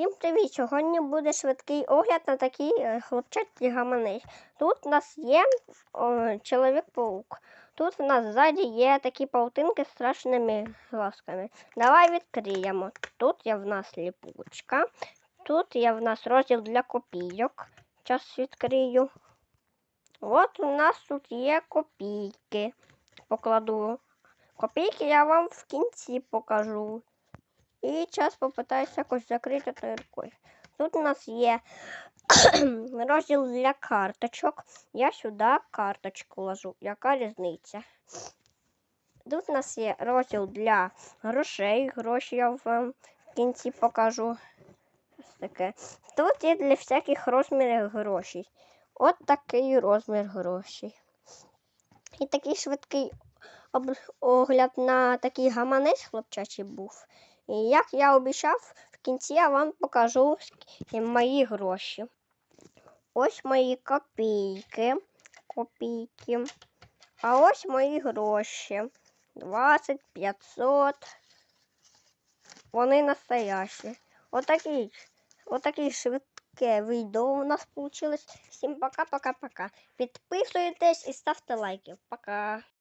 Всім привіт! Сьогодні буде швидкий огляд на такий е, хлопчатий гаманець. Тут у нас є чоловік-паук. Тут у нас ззаді є такі паутинки з страшними глазками. Давай відкриємо. Тут є в нас ліпучка. Тут є в нас розділ для копійок. Час відкрию. От у нас тут є копійки. Покладу. Копійки я вам в кінці покажу. І час попитаюся якось закрити тою рукою. Тут у нас є розділ для карточок. Я сюди карточку ложу. Яка різниця? Тут у нас є розділ для грошей. Гроші я в кінці покажу. Таке. Тут є для всяких розмірів грошей. От такий розмір грошей. І такий швидкий огляд на такий гаманець хлопчачий був. Як я обіцяв, в кінці я вам покажу мої гроші. Ось мої копійки. Копійки. А ось мої гроші. 20, 500. Вони настоящі. Отакі, отакі швидке відео у нас вийшло. Всім пока-пока-пока. Підписуйтесь і ставте лайки. Пока.